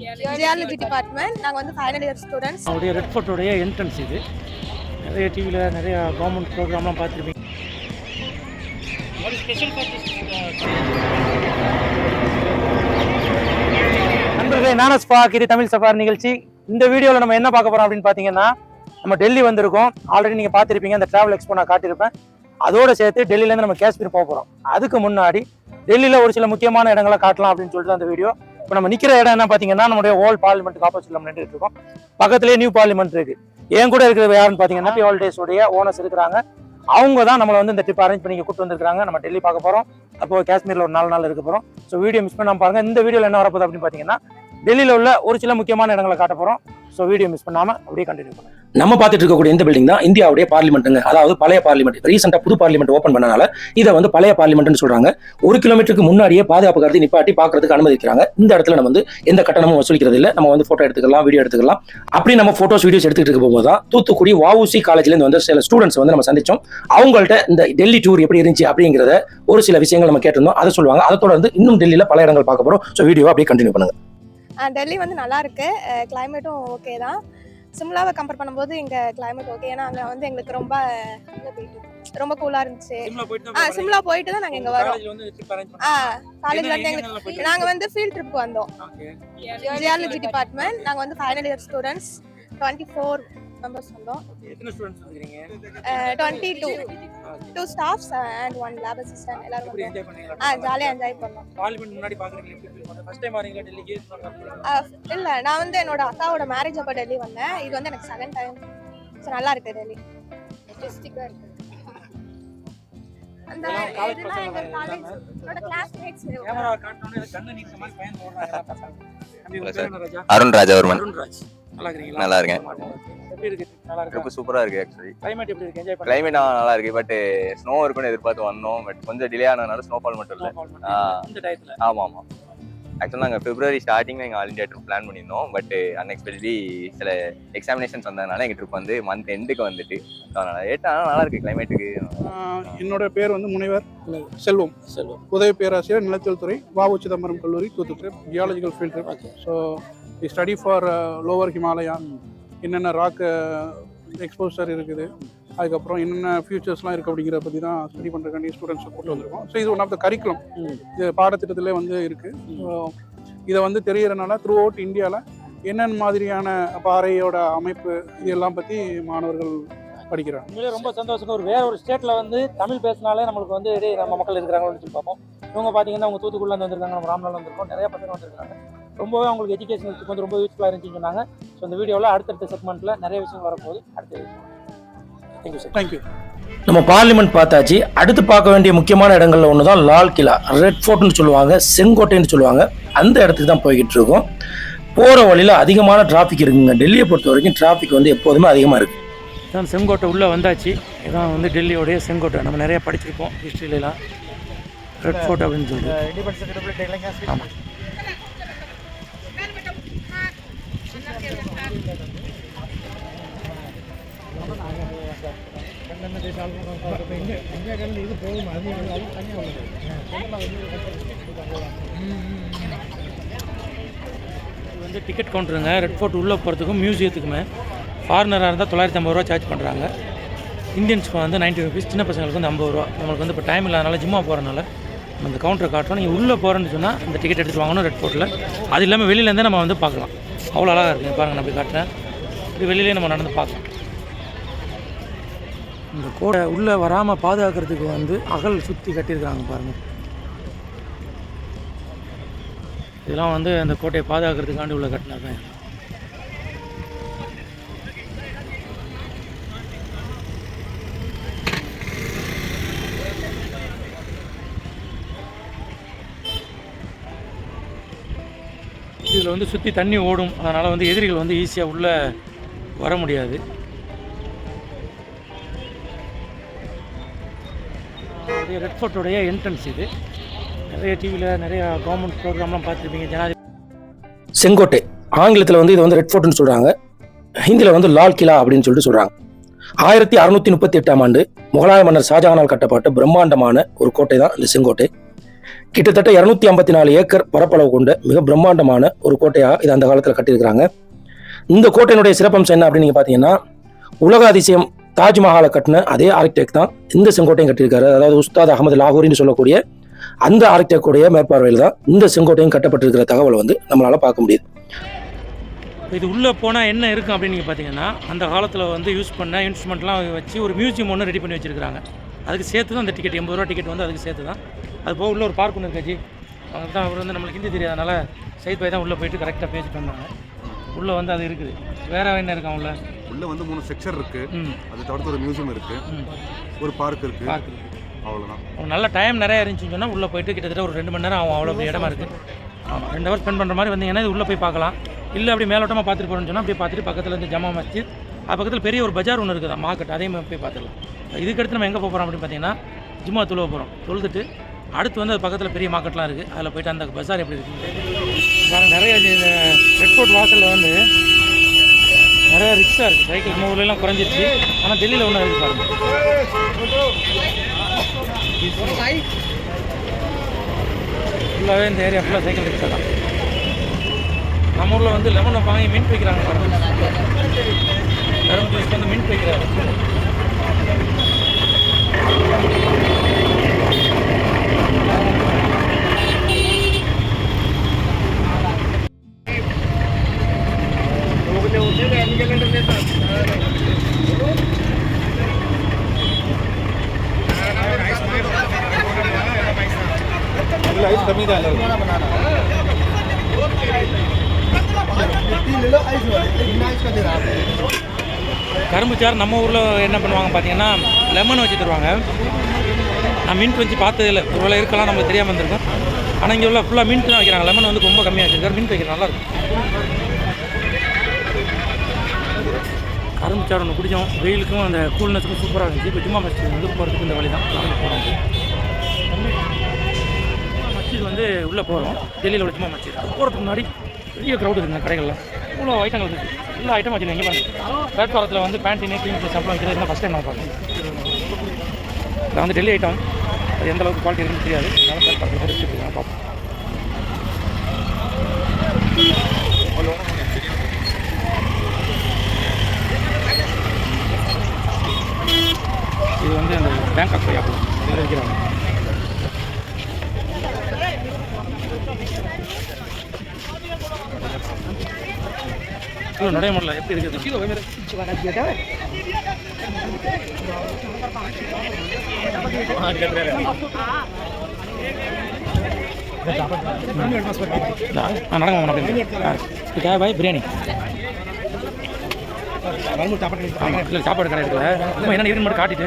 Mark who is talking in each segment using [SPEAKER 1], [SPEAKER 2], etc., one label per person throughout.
[SPEAKER 1] Geology department நாங்கள் வந்து final year students
[SPEAKER 2] அவருடைய ரெட் ஃபோர்ட்டோடைய என்ட்ரன்ஸ் இது. நிறைய டிவியில் நிறைய கவர்மெண்ட் ப்ரோக்ராம்லாம் பார்த்துருப்பீங்க. நண்பர்களே நானஸ் பாக் இது தமிழ் சஃபார் நிகழ்ச்சி. இந்த வீடியோவில் நம்ம என்ன பார்க்க போகிறோம் அப்படின்னு பார்த்தீங்கன்னா நம்ம டெல்லி வந்திருக்கோம். ஆல்ரெடி நீங்கள் பார்த்துருப்பீங்க அந்த டிராவல் எக்ஸ்போ நான் காட்டியிருப்பேன். அதோட சேர்த்து டெல்லியிலேருந்து நம்ம காஷ்மீர் போக போகிறோம் அதுக்கு முன்னாடி டெல்லியில் ஒரு சில முக்கியமான இடங்களை காட்டலாம் அப்படின்னு சொல்லிட்டு அந்த வீடியோ. இப்போ நம்ம நிற்கிற இடம் என்ன பார்த்தீங்கன்னா நம்மளுடைய ஓல்ட் பார்லிமெண்ட்டுக்கு ஆப்போசிட்ல நம்ம நின்றுட்டு இருக்கோம். பக்கத்துலேயே நியூ பார்லிமெண்ட் இருக்கு. என் கூட இருக்கிறது யாருன்னு பார்த்தீங்கன்னா ஹாப்பி ஹாலிடேஸ் உடைய ஓனர்ஸ் இருக்கிறாங்க. அவங்க தான் நம்மளை வந்து இந்த ட்ரிப் அரேஞ்ச் பண்ணி கூட்டு வந்திருக்காங்க நம்ம டெல்லி பார்க்க போகிறோம் அப்போ காஷ்மீரில் ஒரு நாலு நாள் இருக்க போகிறோம் ஸோ வீடியோ மிஸ் பண்ணாமல் பாருங்க. இந்த வீடியோவில் என்ன வரப்போகுது அப்படின்னு பார்த்தீங்கன்னா டெல்லியில் உள்ள ஒரு சில முக்கியமான இடங்களை காட்ட போகிறோம் ஸோ வீடியோ மிஸ் பண்ணாமல் அப்படியே கண்டினியூ பண்ணுங்க.
[SPEAKER 3] நம்ம பார்த்துட்டு இருக்கக்கூடிய இந்த பில்டிங் தான் இந்தியாவுடைய பார்லிமெண்ட்டுங்க அதாவது பழைய பார்லிமெண்ட் ரீசெண்டாக புது பார்லிமெண்ட் ஓப்பன் பண்ணனால இதை வந்து பழைய பார்லிமெண்ட்னு சொல்றாங்க. ஒரு கிலோமீட்டருக்கு முன்னாடியே பாதுகாப்பு கருதி நிப்பாட்டி பார்க்கறதுக்கு அனுமதிக்கிறாங்க. இந்த இடத்துல நம்ம வந்து எந்த கட்டணமும் வசூலிக்கிறது இல்லை. நம்ம வந்து ஃபோட்டோ எடுத்துக்கலாம் வீடியோ எடுத்துக்கலாம். அப்படி நம்ம ஃபோட்டோஸ் வீடியோஸ் எடுத்துக்கிட்டு இருக்கும் போது தான் தூத்துக்குடி வாவுசி காலேஜ்லேருந்து வந்து சில ஸ்டூடெண்ட்ஸ் வந்து நம்ம சந்திச்சோம். அவங்கள்ட்ட இந்த டெல்லி டூர் எப்படி இருந்துச்சு அப்படிங்கிறத ஒரு சில விஷயங்கள் நம்ம கேட்டிருந்தோம். அதை சொல்லுவாங்க. அதை தொடர்ந்து இன்னும் டெல்லியில் பல இடங்கள் பார்க்க போகிறோம் ஸோ வீடியோ அப்படியே கண்டினியூ பண்ணுங்க.
[SPEAKER 1] டெல்லி வந்து நல்லா இருக்கு கிளைமேட்டும் ஓகே தான். சிம்லாவை கம்பேர் பண்ணும்போது இங்கே கிளைமேட் ஓகே ஏன்னா அங்கே வந்து எங்களுக்கு ரொம்ப ரொம்ப கூலாக இருந்துச்சு. ஆ சிம்லா போயிட்டு தான் நாங்கள் இங்கே வரோம். ஆ காலேஜ்ல இருந்து எங்களுக்கு நாங்கள் வந்து ஃபீல்ட் ட்ரிப் வந்தோம். ஜியாலஜி டிபார்ட்மெண்ட் நாங்கள் வந்து final year students twenty four members வந்தோம்
[SPEAKER 2] எத்தனை ஸ்டூடெண்ட்ஸ் வந்துருக்கீங்க?
[SPEAKER 1] Twenty two two staffs and one lab assistant எல்லாரும்
[SPEAKER 2] பண்ணீங்களா
[SPEAKER 1] ஆ ஜாலியாக என்ஜாய் பண்ணோம்.
[SPEAKER 2] பார்லிமெண்ட் முன்னாடி பாக்குறீங்க எப்படி பண்ணீங்க ஃபர்ஸ்ட் டைம் வரீங்களா டெல்லிக்கு
[SPEAKER 1] இல்ல. நான் வந்து என்னோட அக்காவோட மேரேஜ் அப்ப டெல்லி வந்தேன். இது வந்து எனக்கு செகண்ட் டைம் ஸோ நல்லா இருக்கு டெல்லி. மெஜஸ்டிக்கா இருக்கு. அந்த
[SPEAKER 2] இதெல்லாம் college
[SPEAKER 1] இதெல்லாம் எங்க
[SPEAKER 2] பசங்க
[SPEAKER 1] காலேஜ் என்னோட கிளாஸ்மேட்ஸ்
[SPEAKER 2] கேமரா காட்டணும்னு எனக்கு கண்ணு நீக்க மாதிரி பயந்து ஓடுறாங்க. ராஜா?
[SPEAKER 4] அருண்
[SPEAKER 2] நல்லா இருக்கீங்களா?
[SPEAKER 4] நல்லா இருக்கேன்.
[SPEAKER 2] எப்படி இருக்கு? நல்லா
[SPEAKER 4] ரொம்ப சூப்பரா இருக்கு ஆக்சுவலி
[SPEAKER 2] கிளைமேட் எப்படி இருக்கு? என்ஜாய்
[SPEAKER 4] கிளைமேட் நல்லா இருக்கு பட் ஸ்னோ இருக்கும்னு எதிர்பார்த்து வந்தோம் பட் கொஞ்சம் டிலே ஆனதுனால ஸ்னோஃபால் மட்டும் இல்ல.
[SPEAKER 2] இந்த டயத்துல.
[SPEAKER 4] ஆமா ஆமா ஆக்சுவலாக நாங்கள் பிப்ரவரி ஸ்டார்டிங்ல எங்கள் ஆல் இந்தியா ட்ரிப் பிளான் பண்ணியிருந்தோம் பட் அன்எக்ஸ்பெக்டட்லி சில எக்ஸாமினேஷன்ஸ் வந்ததுனால எங்கள் ட்ரிப் வந்து மந்த் எண்டுக்கு வந்துட்டு அதனால ஏட்டா நல்லா இருக்கு கிளைமேட்டுக்கு
[SPEAKER 5] என்னோட பேர் வந்து முனைவர் செல்வம்.
[SPEAKER 2] செல்வம்.
[SPEAKER 5] உதவி பேராசிரியர் நிலத்தல் துறை வாவு சிதம்பரம் கல்லூரி Thoothukudi geological
[SPEAKER 2] field
[SPEAKER 5] so we study for lower Himalaya என்னென்ன ராக் எக்ஸ்போசர் இருக்குது அதுக்கப்புறம் என்னென்ன ஃபியூச்சர்ஸ்லாம் இருக்குது அப்படிங்கிறத பற்றி தான் ஸ்டடி பண்ணுறதுக்காண்டி ஸ்டூடெண்ட்ஸை கூட்டு வந்திருக்கோம். ஸோ இது ஒன் ஆஃப் த கரிக்குலம். இது பாடத்திட்டத்திலே வந்து இருக்குது இதை வந்து தெரியறதுனால த்ரூ அவுட் இந்தியாவில் என்னென்ன மாதிரியான பாறையோட அமைப்பு இதெல்லாம் பற்றி மாணவர்கள் படிக்கிறாங்க.
[SPEAKER 2] உண்மையிலே ரொம்ப சந்தோஷம் ஒரு வேற ஒரு ஸ்டேட்ல வந்து தமிழ் பேசினாலே நம்மளுக்கு வந்து நம்ம மக்கள் இருக்கிறாங்கன்னு சொல்லி பார்ப்போம். இவங்க பார்த்தீங்கன்னா அவங்க தூத்துக்குடில இருந்து வந்திருக்காங்க நம்ம ராம்நாள் வந்திருக்கோம். நிறைய பசங்க வந்திருக்காங்க ரொம்பவே அவங்களுக்கு எஜுகேஷனுக்கு வந்து ரொம்ப யூஸ்ஃபுல்லாக இருந்துச்சுன்னு சொன்னாங்க. ஸோ இந்த வீடியோவில் அடுத்தடுத்த செக்மெண்ட்ல நிறைய விஷயம் வரப்போகுது. அடுத்து thank you
[SPEAKER 5] sir thank you
[SPEAKER 3] நம்ம பார்லிமெண்ட் பார்த்தாச்சு. அடுத்து பார்க்க வேண்டிய முக்கியமான இடங்கள்ல ஒன்று தான் லால் கிலா. ரெட் ஃபோர்ட்னு சொல்லுவாங்க செங்கோட்டைன்னு சொல்லுவாங்க. அந்த இடத்துக்கு தான் போய்கிட்டு இருக்கோம். போகிற வழியில் அதிகமான டிராஃபிக் இருக்குங்க. டெல்லியை பொறுத்த வரைக்கும் டிராஃபிக் வந்து எப்போதுமே அதிகமாக இருக்குது
[SPEAKER 2] இதான் செங்கோட்டை உள்ளே வந்தாச்சு. இதான் வந்து டெல்லியோடைய செங்கோட்டை. நம்ம நிறைய படிச்சிருப்போம் ஹிஸ்ட்ரியிலலாம் ரெட் ஃபோர்ட் அப்படின்னு சொல்லிட்டு. ஆமாம் இது வந்து டிக்கெட் கவுண்டருங்க ரெட் ஃபோர்ட் உள்ளே போகிறதுக்கும் மியூசியத்துக்குமே ஃபாரினராக இருந்தால் தொள்ளாயிரத்தி ஐம்பது ரூபா சார்ஜ் பண்ணுறாங்க இந்தியன்ஸ்க்கு வந்து நைன்ட்டி ருபீஸ் சின்ன பசங்களுக்கு வந்து ஐம்பது ரூபா. நம்மளுக்கு வந்து இப்போ டைம் இல்லாதனால ஜிம்மா போகிறனால நம்ம இந்த கவுண்டரை காட்டுறோம். நீங்கள் உள்ளே போகிறேன்னு சொன்னால் இந்த டிக்கெட் எடுத்துகிட்டு வாங்கணும் ரெட் ஃபோர்ட்டில் அது இல்லாமல் வெளியிலேருந்தே நம்ம வந்து பார்க்கலாம். அவ்வளோ அழகாக இருக்குது பாருங்கள் நான் அப்படி காட்டுறேன். இப்படி வெளியிலே நம்ம நடந்து பார்க்கலாம் இந்த கோடை உள்ளே வராமல் பாதுகாக்கிறதுக்கு வந்து அகல் சுற்றி கட்டியிருக்காங்க பாருங்கள் இதெல்லாம் வந்து அந்த கோட்டையை பாதுகாக்கிறதுக்காண்டி உள்ள கட்டினாங்க இதில் வந்து சுற்றி தண்ணி ஓடும். அதனால் வந்து எதிரிகள் வந்து ஈஸியாக உள்ளே வர முடியாது. ரெட் ஃபோர்ட்டோடைய என்ட்ரன்ஸ் இது. நிறைய டிவியில் நிறைய கவர்மெண்ட் ப்ரோக்ராம்லாம் பார்த்துருப்பீங்க. ஜனாதிபதி
[SPEAKER 3] செங்கோட்டை. ஆங்கிலத்தில் வந்து இது வந்து ரெட் ஃபோர்ட்னு சொல்கிறாங்க ஹிந்தியில் வந்து லால் கிலா அப்படின்னு சொல்லிட்டு சொல்கிறாங்க ஆயிரத்தி அறுநூத்தி முப்பத்தி எட்டாம் ஆண்டு முகலாய மன்னர் ஷாஜஹானால் கட்டப்பட்ட பிரம்மாண்டமான ஒரு கோட்டை தான் இந்த செங்கோட்டை. கிட்டத்தட்ட இரநூத்தி ஐம்பத்தி நாலு ஏக்கர் பரப்பளவு கொண்ட மிக பிரம்மாண்டமான ஒரு கோட்டையாக இது அந்த காலத்தில் கட்டியிருக்கிறாங்க. இந்த கோட்டையினுடைய சிறப்பம்சம் என்ன அப்படின்னு நீங்கள் பார்த்தீங்கன்னா உலக அதிசயம் தாஜ்மஹாலை கட்டின அதே ஆர்கிடெக்ட் தான் இந்த செங்கோட்டையும் கட்டியிருக்காரு. அதாவது உஸ்தாத் அகமது லாகூரின்னு சொல்லக்கூடிய அந்த ஆர்கிடெக்டுடைய மேற்பார்வையில் தான் இந்த செங்கோட்டையும் கட்டப்பட்டிருக்கிற தகவலை வந்து நம்மளால் பார்க்க முடியுது.
[SPEAKER 2] இது உள்ளே போனால் என்ன இருக்கும் அப்படின்னு நீங்கள் பார்த்தீங்கன்னா அந்த காலத்தில் வந்து யூஸ் பண்ண இன்ஸ்ட்ருமெண்ட்லாம் வச்சு ஒரு மியூசியம் ஒன்று ரெடி பண்ணி வச்சுருக்காங்க அதுக்கு சேர்த்து தான் அந்த டிக்கெட் எண்பது ரூபா டிக்கெட் வந்து அதுக்கு சேர்த்து தான். அது போக உள்ள ஒரு பார்க் ஒன்று இருக்காச்சு அங்கே தான் அவர் வந்து நம்மளுக்கு ஹிந்தி தெரியாதனால சைத் பாய் தான் உள்ளே போயிட்டு கரெக்டாக பேசிட்டு வந்தாங்க. உள்ளே வந்து அது இருக்குது. வேற என்ன இருக்கா உள்ள
[SPEAKER 6] உள்ள வந்து மூணு செக்ஷன் இருக்கு.
[SPEAKER 2] ம்.
[SPEAKER 6] அது தவிர்த்து ஒரு மியூசியம் இருக்கு.
[SPEAKER 2] ம்.
[SPEAKER 6] ஒரு பார்க் இருக்கு.
[SPEAKER 2] பார்க்
[SPEAKER 6] அவ்வளவுதான்.
[SPEAKER 2] ஒரு நல்ல டைம் நிறையா இருந்துச்சுன்னு சொன்னால் உள்ளே போயிட்டு கிட்டத்தட்ட ஒரு ரெண்டு மணி நேரம் ஆகும். அவ்வளோ இடமா இருக்குது ஆமாம் ரெண்டு ஹவர் ஸ்பெண்ட் பண்ணுற மாதிரி வந்தீங்கன்னா இது உள்ளே போய் பார்க்கலாம். இல்லை அப்படி மேலோட்டமாக பார்த்துட்டு போகிறோம்னு சொன்னால் அப்படியே பார்த்துட்டு பக்கத்தில் இருந்து ஜமா மஸ்ஜித் அது பக்கத்தில் பெரிய ஒரு பஜார் ஒன்று இருக்குது. மார்க்கெட் அதே மாதிரி போய் பார்த்துடலாம் இதுக்கடுத்து நம்ம எங்கே போகிறோம் அப்படின்னு பார்த்தீங்கன்னா ஜும்மா தொழுவ போகிறோம் தொழுதுட்டு அடுத்து வந்து அது பக்கத்தில் பெரிய மார்க்கெட்லாம் இருக்குது அதில் போயிட்டு அந்த பஜார் எப்படி இருக்குது நிறைய இந்த ரெட் வாசலில் வந்து நிறைய ரிக்ஸாக இருக்குது சைக்கிள் நம்ம ஊர்லலாம் குறைஞ்சிருச்சு. ஆனால் டெல்லியில் ஒன்றும் இருக்குது பாருங்க. ஃபுல்லாகவே இந்த ஏரியா ஃபுல்லாக சைக்கிள் ரிக்ஸா தான். நம்ம ஊரில் வந்து லெமனை வாங்கி மீன் பிடிக்கிறாங்க பாருங்க. கரும்பு ஜூஸ் வந்து மீன் வைக்கிறாங்க கரும்பு கரும்புச்சார் நம்ம ஊரில் என்ன பண்ணுவாங்க பார்த்தீங்கன்னா லெமன் வச்சு தருவாங்க. நான் மீன் வச்சு பார்த்தது இல்லை ஒரு இருக்கலாம் நம்மளுக்கு தெரியாமல் இருந்திருக்கும். ஆனால் இங்கே உள்ள ஃபுல்லாக மீன் தான் வைக்கிறாங்க. லெமன் வந்து ரொம்ப கம்மியாக வச்சுருக்காரு. மீன் வைக்கிற நல்லா இருக்கும். கரும்பு ஒன்று குடித்தோம் வெயிலுக்கும் அந்த கூல்னஸுக்கும் சூப்பராக இருந்துச்சு. இப்போ ஜும்மா மஸ்ஜித் வந்து போகிறதுக்கு இந்த வழி தான் போகிறோம் வந்து உள்ளே போகிறோம். டெல்லியில் உள்ள ஜும்மா மஸ்ஜித். போகிறதுக்கு முன்னாடி பெரிய க்ரௌட் இருக்குங்க கடைகளில். இவ்வளோ ஐட்டங்கள் இருக்குது எல்லா ஐட்டம் வச்சுருக்கீங்க பாருங்க. பிளாட்ஃபாரத்தில் வந்து பேண்டினு க்ளீன் ப்ளஸ் சம்பளம் வைக்கிறது ஃபஸ்ட் டைம் நான் பார்க்குறேன் இதில் வந்து டெல்லி ஐட்டம் அது எந்த அளவுக்கு குவாலிட்டி இருக்குன்னு தெரியாது. அதனால் பிளாட்ஃபாரத்தில் வச்சுட்டு நான் பார்ப்போம். இது வந்து அந்த பேங்காக் கொய்யாப்பழம் இதில் இருக்கிறாங்க இன்னும் நடைமுறையில் எப்படி இருக்குது நடங்க பாய் பிரியாணி இல்லை சாப்பாடு கடை இருக்குல்ல. சும்மா என்ன இருக்கு மட்டும் காட்டிட்டு.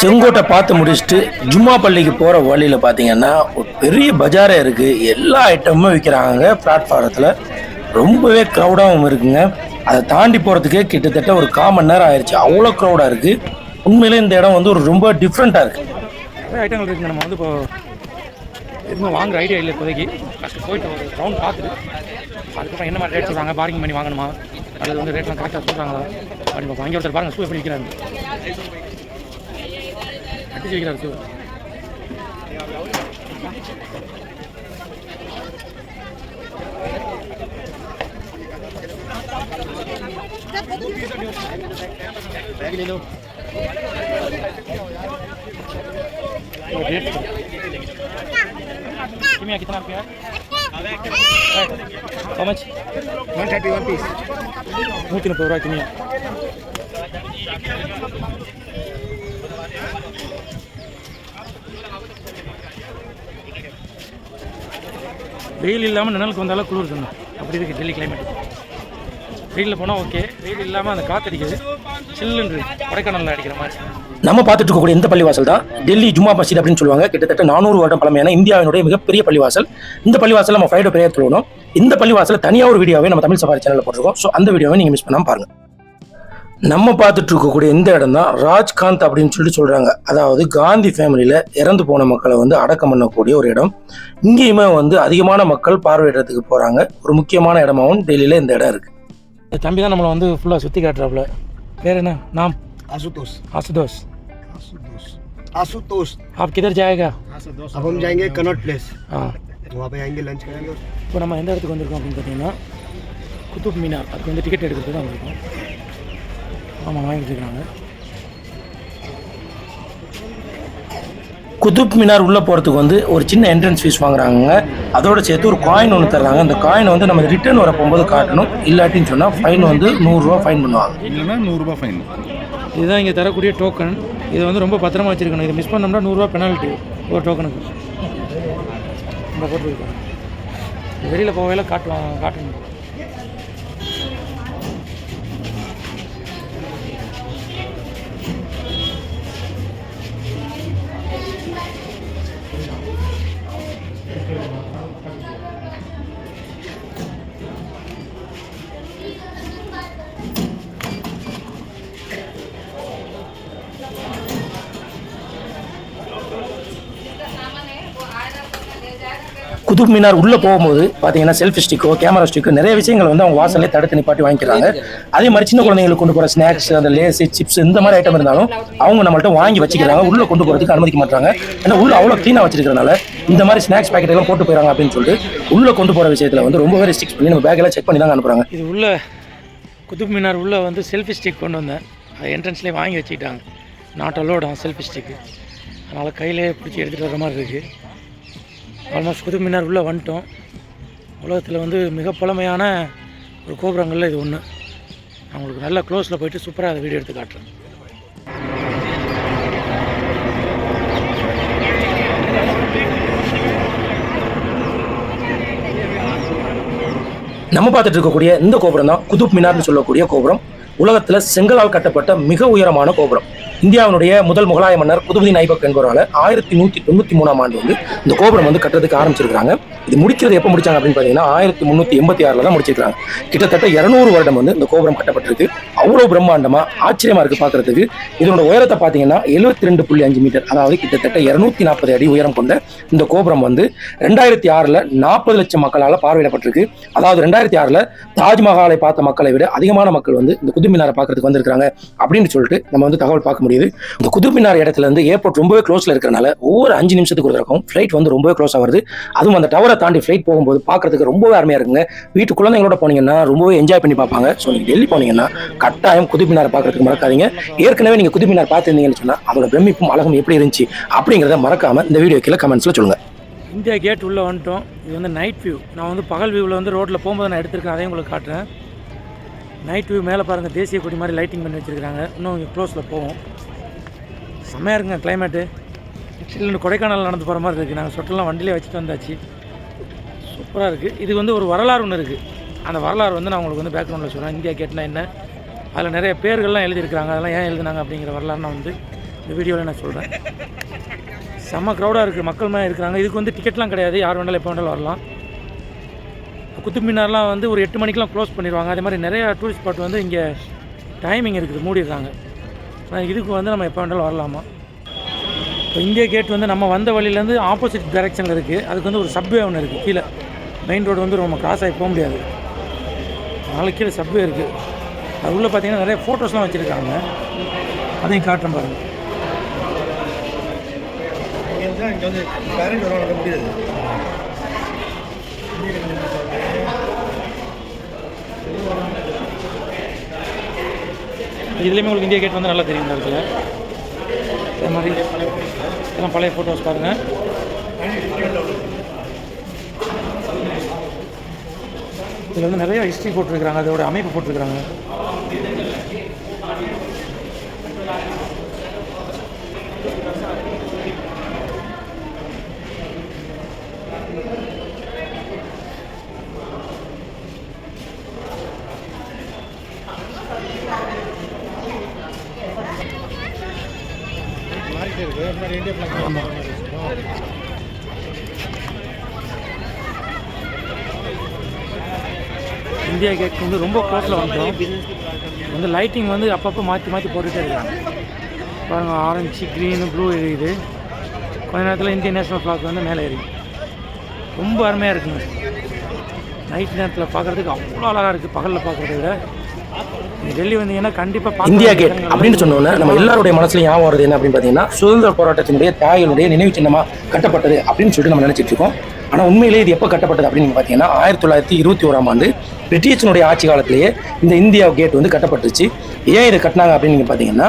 [SPEAKER 3] செங்கோட்டை பார்த்து முடிச்சுட்டு ஜும்மா பள்ளிக்கு போகிற வழியில் பார்த்தீங்கன்னா ஒரு பெரிய பஜாரே இருக்குது எல்லா ஐட்டமும் விற்கிறாங்க பிளாட்ஃபாரத்தில் ரொம்பவே க்ரௌடாகவும் இருக்குங்க. அதை தாண்டி போகிறதுக்கே கிட்டத்தட்ட ஒரு கால் மணி நேரம் ஆயிடுச்சு அவ்வளோ க்ரௌடாக இருக்குது உண்மையிலே இந்த இடம் வந்து ஒரு ரொம்ப டிஃப்ரெண்ட்டாக இருக்குது
[SPEAKER 2] நிறைய ஐட்டங்கள் இருக்குங்க. நம்ம வந்து இப்போ எதுவும் வாங்குற ஐடியா இல்லை இப்போதைக்கு ஃபஸ்ட்டு போயிட்டு ஒரு ரவுண்ட் பார்த்துட்டு அதுக்கப்புறம் என்ன மாதிரி ரேட் சொல்கிறாங்க பார்க்கிங் பண்ணி வாங்கணுமா அது வந்து ரேட்லாம் கரெக்டாக சொல்கிறாங்களா அப்படி பார்ப்போம் அங்கே ஒருத்தர் பாருங்கள் ஷூ எப்படி விற்கிறாங்க அடிச்சு வைக்கிறார் ஷூ तो रेट किमिया कितना रुपया हाउ मच 131 पीस நூற்றி முப்பது ரூபாய் கிமியா வெயில் இல்லாமல் நிழலுக்கு வந்தாலும் குளிர் சொன்னோம் அப்படி இருக்கு டெல்லி கிளைமேட் வெயிலில் போனால் ஓகே வெயில் இல்லாமல் அந்த காற்றடிக்குது சில்லுன்று கொடைக்கானலில் அடிக்கிற மாதிரி
[SPEAKER 3] நம்ம பார்த்துட்டு இருக்கக்கூடிய இந்த பள்ளிவாசல் தான் டெல்லி ஜுமா மசீத் அப்படின்னு சொல்லுவாங்க. கிட்டத்தட்ட நானூறு வருடம் பழமையான இந்தியாவினுடைய மிகப்பெரிய பள்ளிவாசல். இந்த பள்ளிவாசல் நம்ம ஃப்ரைடே பிரேயர் தொழுவணும் இந்த பள்ளிவாசல் தனியாக ஒரு வீடியோவை நம்ம தமிழ் சஃபாரி சேனலில் போட்டிருக்கோம். ஸோ அந்த வீடியோவை நீங்கள் மிஸ் பண்ணாமல் பாருங்கள் நம்ம பார்த்துட்டு இருக்கக்கூடிய இந்த இடம் தான் ராஜ்காந்த் அப்படின்னு சொல்லிட்டு சொல்கிறாங்க அதாவது காந்தி ஃபேமிலியில் இறந்து போன மக்களை வந்து அடக்கம் பண்ணக்கூடிய ஒரு இடம். இங்கேயுமே வந்து அதிகமான மக்கள் பார்வையிடறதுக்கு போகிறாங்க ஒரு முக்கியமான இடமாகவும் டெல்லியில் இந்த இடம்
[SPEAKER 2] இருக்குது தம்பி தான் நம்மளை வந்து ஃபுல்லாக சுற்றி காட்டுறாப்புல. பேர் என்ன? நாம்?
[SPEAKER 7] அசுதோஷ்.
[SPEAKER 2] அசுதோஷ்.
[SPEAKER 7] आशुतोष
[SPEAKER 2] आप किधर जाएगा
[SPEAKER 7] अब हम जाएंगे कनॉट प्लेस
[SPEAKER 2] हाँ
[SPEAKER 7] वहाँ पे आएंगे लंच करेंगे और
[SPEAKER 2] இப்போ நம்ம எந்த இடத்துக்கு வந்திருக்கோம் அப்படின்னு பார்த்தீங்கன்னா குத்துப் மீனார் அதுக்கு வந்து டிக்கெட் எடுக்கிறது தான் வந்திருக்கோம் ஆமாம் வாங்கிட்டு இருக்காங்க
[SPEAKER 3] குதுப் மினார் உள்ள போறதுக்கு வந்து ஒரு சின்ன என்ட்ரன்ஸ் ஃபீஸ் வாங்குறாங்க அதோட சேர்த்து ஒரு காயின் ஒன்று தர்றாங்க அந்த காயின் வந்து நம்ம ரிட்டர்ன் வர போகும்போது காட்டணும் இல்லாட்டின்னு சொன்னா ஃபைன் வந்து நூறுரூவா ஃபைன் பண்ணுவாங்க
[SPEAKER 6] இல்லைன்னா நூறுரூபா ஃபைன்
[SPEAKER 2] இதுதான் இங்கே தரக்கூடிய டோக்கன் இதை வந்து ரொம்ப பத்திரமா வச்சுருக்கணும். இதை மிஸ் பண்ணோம்னா நூறுரூவா பெனால்ட்டி ஒரு டோக்கனுக்கு நம்ம போட்டுருக்கோம் வெளியில் போகையில காட்டுவோம் காட்டுவோம்
[SPEAKER 3] குதுப் மினார் உள்ள போகும்போது பாத்தீங்கன்னா செல்ஃபி ஸ்டிக்கோ கேமரா ஸ்டிக்கோ நிறைய விஷயங்கள் வந்து அவங்க வாசல்லே தடுத்து நிப்பாட்டி வாங்கிக்கிறாங்க. அதே மாதிரி சின்ன குழந்தைங்களுக்கு கொண்டு போற ஸ்நாக்ஸ் அந்த லேஸ் சிப்ஸ் இந்த மாதிரி ஐட்டம் இருந்தாலும் அவங்க நம்மள்ட்ட வாங்கி வச்சுக்கிறாங்க. உள்ள கொண்டு போறதுக்கு அனுமதிக்க மாட்டாங்க ஏன்னா உள்ள அவ்வளவு க்ளீனா வச்சிருக்கறனால இந்த மாதிரி ஸ்நாக்ஸ் பாக்கெட் எல்லாம் போட்டு போயிறாங்க அப்படின்னு சொல்லிட்டு உள்ள கொண்டு போற விஷயத்துல வந்து ரொம்பவே ரெஸ்ட்ரிக்ட் பண்ணி நம்ம பேக் எல்லாம் செக் பண்ணி தான் அனுப்புறாங்க.
[SPEAKER 2] இது உள்ள குதுப் மினார் உள்ள வந்து செல்ஃபி ஸ்டிக் கொண்டு வந்தேன். அது என்ட்ரன்ஸ்லேயே வாங்கி வச்சுக்கிட்டாங்க. நாட் அலோட செல்ஃபி ஸ்டிக்கு அதனால் கையிலே பிடிச்சி எடுத்துகிட்டு வர மாதிரி இருக்குது ஆல்மோஸ்ட் குதுப் மினார் உள்ளே வந்துட்டோம். உலகத்தில் வந்து மிக பழமையான ஒரு கோபுரங்களில் இது ஒன்று நான் உங்களுக்கு நல்ல க்ளோஸில் போயிட்டு சூப்பராக அதை வீடியோ எடுத்து காட்டுறேன்
[SPEAKER 3] நம்ம பார்த்துட்டு இருக்கக்கூடிய இந்த கோபுரம் தான் குதுப் மினார்னு சொல்லக்கூடிய கோபுரம். உலகத்தில் செங்கலால் கட்டப்பட்ட மிக உயரமான கோபுரம். இந்தியாவினுடைய முதல் முகலாய மன்னர் குதுபுதீன் ஐபக் என்பவரால் ஆயிரத்தி நூற்றி தொண்ணூற்றி மூணாம் ஆண்டு வந்து இந்த கோபுரம் வந்து கட்டுறதுக்கு ஆரம்பிச்சிருக்காங்க இது முடிக்கிறது எப்போ முடிச்சாங்க அப்படின்னு பார்த்தீங்கன்னா ஆயிரத்தி முந்நூற்றி எண்பத்தி ஆறில் தான் முடிச்சிருக்காங்க கிட்டத்தட்ட இரநூறு வருடம் வந்து இந்த கோபுரம் கட்டப்பட்டிருக்கு. அவ்வளோ பிரம்மாண்டமாக ஆச்சரியமாக இருக்குது பார்க்குறதுக்கு இதனோட உயரத்தை பார்த்தீங்கன்னா எழுபத்தி ரெண்டு புள்ளி அஞ்சு மீட்டர் அதாவது கிட்டத்தட்ட இரநூத்தி நாற்பது அடி உயரம் கொண்ட இந்த கோபுரம் வந்து ரெண்டாயிரத்தி ஆறில் நாற்பது லட்சம் மக்களால் பார்வையிடப்பட்டிருக்கு. அதாவது ரெண்டாயிரத்தி ஆறில் தாஜ்மஹாலை பார்த்த மக்களை விட அதிகமான மக்கள் வந்து இந்த குதுப் மினாரை பார்க்கறதுக்கு வந்திருக்காங்க அப்படின்னு சொல்லிட்டு நம்ம வந்து தகவல் பார்க்க முடியுது. இந்த குதுப் மினார் இடத்துல இருந்து ஏர்போர்ட் ரொம்பவே க்ளோஸில் இருக்கிறனால ஒவ்வொரு அஞ்சு நிமிஷத்துக்கு ஒரு தடவை ஃப்ளைட் வந்து ரொம்பவே க்ளோஸ் ஆகுது அதுவும் அந்த டவரை தாண்டி ஃப்ளைட் போகும்போது பார்க்கறதுக்கு ரொம்பவே அருமையாக இருக்குங்க. வீட்டு குழந்தைங்களோட போனீங்கன்னா ரொம்பவே என்ஜாய் பண்ணி பார்ப்பாங்க. ஸோ நீங்கள் டெல்லி போனீங்கன்னா கட்டாயம் குதுப் பார்க்கறதுக்கு மறக்காதீங்க. ஏற்கனவே நீங்கள் குதுப் மினார் பார்த்துருந்தீங்கன்னு சொன்னால் அதோட பிரமிப்பும் அழகும் எப்படி இருந்துச்சு அப்படிங்கிறத மறக்காமல் இந்த வீடியோ கீழே கமெண்ட்ஸில் சொல்லுங்கள்
[SPEAKER 2] இந்தியா கேட் உள்ளே வந்துட்டோம். இது வந்து நைட் வியூ நான் வந்து பகல் வியூவில் வந்து ரோட்டில் போகும்போது நான் எடுத்திருக்கேன். அதையும் உங்களுக்கு காட்டுறேன். நைட் வியூ மேலே பாருங்கள் தேசிய கொடி மாதிரி லைட்டிங் பண்ணி வச்சுருக்காங்க. இன்னும் இங்கே க்ளோஸில் போவோம். செம்மையாக இருக்குங்க கிளைமேட்டு சில்லுன்னு கொடைக்கானல் நடந்து போகிற மாதிரி இருக்குது நாங்கள் சொட்டெல்லாம் வண்டியிலே வச்சுட்டு வந்தாச்சு. சூப்பராக இருக்குது இது வந்து ஒரு வரலாறு ஒன்று இருக்குது அந்த வரலாறு வந்து நான் உங்களுக்கு வந்து பேக்ரவுண்டில் சொல்கிறேன் இந்தியா கேட்னா என்ன? அதில் நிறைய பேர்கள்லாம் எழுதியிருக்கிறாங்க. அதெல்லாம் ஏன் எழுதுனாங்க அப்படிங்கிற வரலாறு நான் வந்து இந்த வீடியோவில் நான் சொல்கிறேன் செம்ம க்ரௌடாக இருக்குது மக்கள் மேலே இருக்கிறாங்க. இதுக்கு வந்து டிக்கெட்லாம் கிடையாது. யார் வேணாலும் எப்போ வேணாலும் வரலாம். குத்துப் மினார்லாம் வந்து ஒரு எட்டு மணிக்கெலாம் க்ளோஸ் பண்ணிடுவாங்க. அதே மாதிரி நிறையா டூரிஸ்ட் ஸ்பாட் வந்து இங்கே டைமிங் இருக்குது. மூடிடுறாங்க. ஆனால் இதுக்கு வந்து நம்ம எப்போ வேணாலும் வரலாமா? இப்போ இந்தியா கேட் வந்து நம்ம வந்த வழியிலேருந்து ஆப்போசிட் டைரெக்ஷனில் இருக்குது அதுக்கு வந்து ஒரு சப்வே ஒன்று இருக்குது கீழே. மெயின் ரோடு வந்து நம்ம கிராஸ் ஆகி போக முடியாது. அதனால கீழே சப்வே இருக்குது அது உள்ளே பார்த்தீங்கன்னா நிறைய ஃபோட்டோஸ்லாம் வச்சுருக்காங்க. அதையும் காட்டுறேன் பாருங்கள் இதுலேயுமே உங்களுக்கு இந்தியா கேட் வந்து நல்லா தெரியும் இந்த இடத்துல. அதே மாதிரி இதெல்லாம் பழைய ஃபோட்டோஸ் பாருங்கள் இதில் வந்து நிறைய ஹிஸ்ட்ரி போட்டிருக்கிறாங்க அதோட அமைப்பு போட்டிருக்கிறாங்க. இந்தியா கேட் வந்து ரொம்ப க்ளோஸில் வந்துட்டோம் வந்து லைட்டிங் வந்து அப்பப்போ மாற்றி மாற்றி போட்டுகிட்டே இருக்காங்க. பாருங்கள் ஆரஞ்சு க்ரீனு ப்ளூ எரியுது. கொஞ்ச நேரத்தில் இந்தியன் நேஷனல் ஃப்ளாக் வந்து மேலே எரியும் ரொம்ப அருமையாக இருக்குங்க. நைட் நேரத்தில் பார்க்குறதுக்கு அவ்வளோ அழகாக இருக்குது பகலில் பார்க்குறத விட. டெல்லி வந்தீங்கன்னா கண்டிப்பாக
[SPEAKER 3] இந்தியா கேட் அப்படின்னு சொன்னோன்னே நம்ம எல்லாருடைய மனசுல ஞாபகம் வருது என்ன அப்படின்னு பார்த்தீங்கன்னா சுதந்திர போராட்டத்தினுடைய தியாகிகளுடைய நினைவு சின்னமா கட்டப்பட்டது அப்படின்னு சொல்லிட்டு நம்ம நினைச்சிட்டு இருக்கோம். ஆனா உண்மையிலேயே இது எப்போ கட்டப்பட்டது அப்படின்னு பார்த்தீங்கன்னா ஆயிரத்தி தொள்ளாயிரத்தி இருபத்தி ஓராம் ஆண்டு பிரிட்டிஷனுடைய ஆட்சி காலத்திலேயே இந்த இந்தியா கேட் வந்து கட்டப்பட்டுச்சு. ஏன் இதை கட்டினாங்க அப்படின்னு பார்த்தீங்கன்னா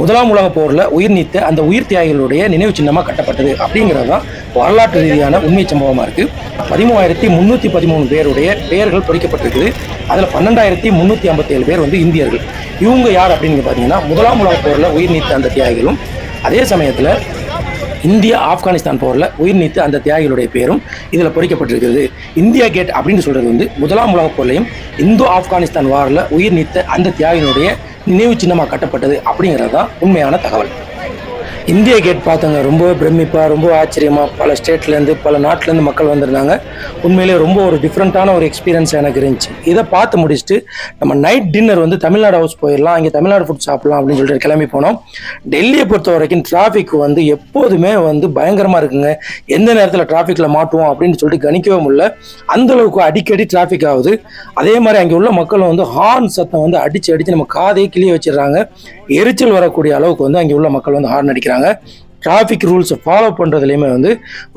[SPEAKER 3] முதலாம் உலக போரில் உயிர் நீத்த அந்த உயிர் தியாகிகளுடைய நினைவு சின்னமாக கட்டப்பட்டது அப்படிங்கிறது தான் வரலாற்று ரீதியான உண்மை சம்பவமாக இருக்குது பதிமூவாயிரத்தி முந்நூற்றி பதிமூணு பேருடைய பெயர்கள் பொறிக்கப்பட்டிருக்குது. அதில் பன்னெண்டாயிரத்தி முந்நூற்றி ஐம்பத்தேழு பேர் வந்து இந்தியர்கள். இவங்க யார் அப்படின்னு பார்த்தீங்கன்னா முதலாம் உலக போரில் உயிர் நீத்த அந்த தியாகிகளும் அதே சமயத்தில் இந்தியா ஆப்கானிஸ்தான் போரில் உயிர் நீத்த அந்த தியாகிகளுடைய பேரும் இதில் பொறிக்கப்பட்டிருக்கிறது. இந்தியா கேட் அப்படின்னு சொல்கிறது வந்து முதலாம் உலகப் போர்லையும் இந்தோ ஆப்கானிஸ்தான் வாரில் உயிர் நீத்த அந்த தியாகியினுடைய நினைவு சின்னமாக கட்டப்பட்டது அப்படிங்கிறது தான் உண்மையான தகவல். இந்திய கேட் பார்த்தோங்க ரொம்ப பிரமிப்பாக ரொம்ப ஆச்சரியமாக பல ஸ்டேட்லேருந்து பல நாட்டிலேருந்து மக்கள் வந்திருந்தாங்க. உண்மையிலே ரொம்ப ஒரு டிஃப்ரெண்ட்டான ஒரு எக்ஸ்பீரியன்ஸ் எனக்கு இருந்துச்சு. இதை பார்த்து முடிச்சுட்டு நம்ம நைட் டின்னர் வந்து தமிழ்நாடு ஹவுஸ் போயிடலாம் அங்கே தமிழ்நாடு ஃபுட் சாப்பிட்லாம் அப்படின்னு சொல்லிட்டு கிளம்பி போனோம். டெல்லியை பொறுத்த வரைக்கும் டிராஃபிக் வந்து எப்போதுமே வந்து பயங்கரமாக இருக்குங்க. எந்த நேரத்தில் டிராஃபிக்கில் மாட்டுவோம் அப்படின்னு சொல்லிட்டு கணிக்கவே முடியல. அந்த அளவுக்கு அடிக்கடி டிராஃபிக் ஆகுது. அதே மாதிரி அங்கே உள்ள மக்கள் வந்து ஹார்ன் சத்தம் வந்து அடித்து அடித்து நம்ம காதையே கிளிய வச்சிடுறாங்க. எரிச்சல் வரக்கூடிய அளவுக்கு வந்து அங்கே உள்ள மக்கள் வந்து ஹார்ன் அடிக்கிறாங்க. டிராஃபிக் ரூல்ஸை ஃபாலோ பண்ணுறதுலையுமே வந்து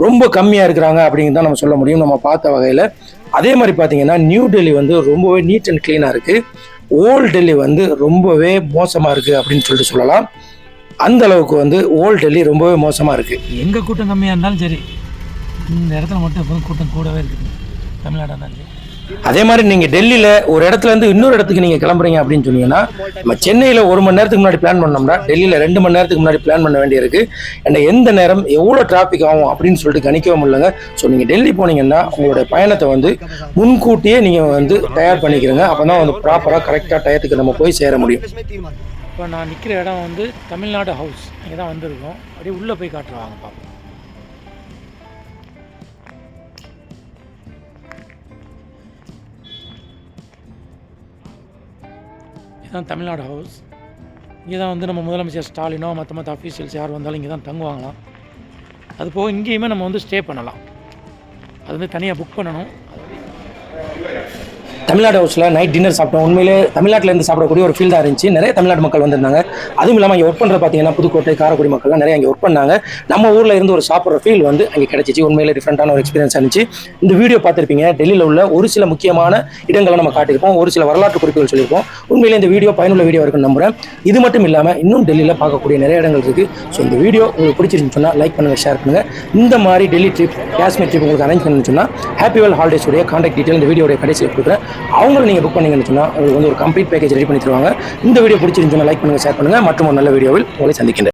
[SPEAKER 3] ரொம்ப கம்மியாக இருக்கிறாங்க அப்படிங்கிறது தான் நம்ம சொல்ல முடியும். நம்ம பார்த்த வகையில். அதே மாதிரி பார்த்தீங்கன்னா நியூ டெல்லி வந்து ரொம்பவே நீட் அண்ட் க்ளீனாக இருக்குது ஓல்ட் டெல்லி வந்து ரொம்பவே மோசமாக இருக்குது அப்படின்னு சொல்லிட்டு சொல்லலாம். அந்த அளவுக்கு வந்து ஓல்ட் டெல்லி ரொம்பவே மோசமாக இருக்குது
[SPEAKER 2] எங்கள் கூட்டம் கம்மியாக இருந்தாலும் சரி இந்த இடத்துல மட்டும் எப்போதும் கூட்டம் கூடவே இருக்குது தமிழ்நாடாக இருந்தாலும் சரி.
[SPEAKER 3] அதே மாதிரி நீங்கள் டெல்லியில் ஒரு இடத்துல இருந்து இன்னொரு இடத்துக்கு நீங்கள் கிளம்புறீங்க அப்படின்னு சொன்னீங்கன்னா நம்ம சென்னையில் ஒரு மணி நேரத்துக்கு முன்னாடி பிளான் பண்ணோம்னா டெல்லியில் ரெண்டு மணி நேரத்துக்கு முன்னாடி பிளான் பண்ண வேண்டியிருக்கு. என்ன எந்த நேரம் எவ்வளோ டிராஃபிக் ஆகும் அப்படின்னு சொல்லிட்டு கணிக்கவே இல்லைங்க. ஸோ நீங்கள் டெல்லி போனீங்கன்னா உங்களுடைய பயணத்தை வந்து முன்கூட்டியே நீங்கள் வந்து தயார் பண்ணிக்கிறங்க. அப்போ தான் வந்து ப்ராப்பராக கரெக்டாக டயத்துக்கு நம்ம போய் சேர முடியும்.
[SPEAKER 2] இப்போ நான் நிற்கிற இடம் வந்து தமிழ்நாடு ஹவுஸ் இங்கே தான் வந்திருக்கோம். அப்படியே உள்ளே போய் காட்டுறாங்க பார்ப்போம் இதுதான் தமிழ்நாடு ஹவுஸ் இங்கே தான் வந்து நம்ம முதலமைச்சர் ஸ்டாலினோ மற்ற மற்ற அஃபீஷியல்ஸ் யார் வந்தாலும் இங்கே தான் தங்குவாங்களாம். அது போக இங்கேயுமே நம்ம வந்து ஸ்டே பண்ணலாம். அது வந்து தனியாக புக் பண்ணணும்.
[SPEAKER 3] தமிழ்நாடு ஹவுஸில் நைட் டின்னர் சாப்பிட்டோம். உண்மையிலே தமிழ்நாட்டில் இருந்து சாப்பிடக்கூடிய ஒரு ஃபீல் தான் இருந்துச்சு. நிறைய தமிழ்நாடு மக்கள் வந்திருந்தாங்க. அதுவும் இல்லாமல் இங்கே ஒர்க் பண்ணுறது பார்த்தீங்கன்னா புதுக்கோட்டை காரைக்குடி மக்கள்லாம் நிறைய இங்கே ஒர்க் பண்ணாங்க. நம்ம ஊரில் இருந்து ஒரு சாப்பிட்ற ஃபீல் வந்து அங்கே கிடச்சிச்சு. உண்மையிலே டிஃப்ரெண்ட்டான ஒரு எக்ஸ்பீரியன்ஸ் இருந்துச்சு. இந்த வீடியோ பார்த்துருப்பீங்க. டெல்லியில் உள்ள ஒரு சில முக்கியமான இடங்களை நம்ம காட்டியிருப்போம். ஒரு சில வரலாற்று குறிப்புகள் சொல்லியிருப்போம். உண்மையிலே இந்த வீடியோ பயனுள்ள வீடியோ இருக்குன்னு நம்புகிறேன் இது மட்டும் இல்லாமல் இன்னும் டெல்லியில் பார்க்கக்கூடிய நிறைய இடங்கள் இருக்குது ஸோ இந்த வீடியோ உங்களுக்கு பிடிச்சிருந்துச்சு சொன்னால் லைக் பண்ணுங்கள் ஷேர் பண்ணுங்கள் இந்த மாதிரி டெல்லி ட்ரிப் காஷ்மீர் ட்ரிப் உங்களுக்கு அரேஞ்ச் பண்ணணும்னு சொன்னால் ஹாப்பி வெல் ஹாலிடேஸ் உடைய கான்டாக்ட் டீட்டெயில் இந்த வீடியோடைய கடைசியில் கொடுக்குறேன். அவங்களை நீங்கள் புக் பண்ணீங்கன்னு சொன்னால் உங்களுக்கு வந்து ஒரு கம்ப்ளீட் பேக்கேஜ் ரெடி பண்ணி தருவாங்க. இந்த வீடியோ பிடிச்சிருந்துச்சுன்னா லைக் பண்ணுங்கள் ஷேர் பண்ணுங்கள் மற்றும் ஒரு நல்ல வீடியோவில் உங்களை சந்திக்கின்றேன்.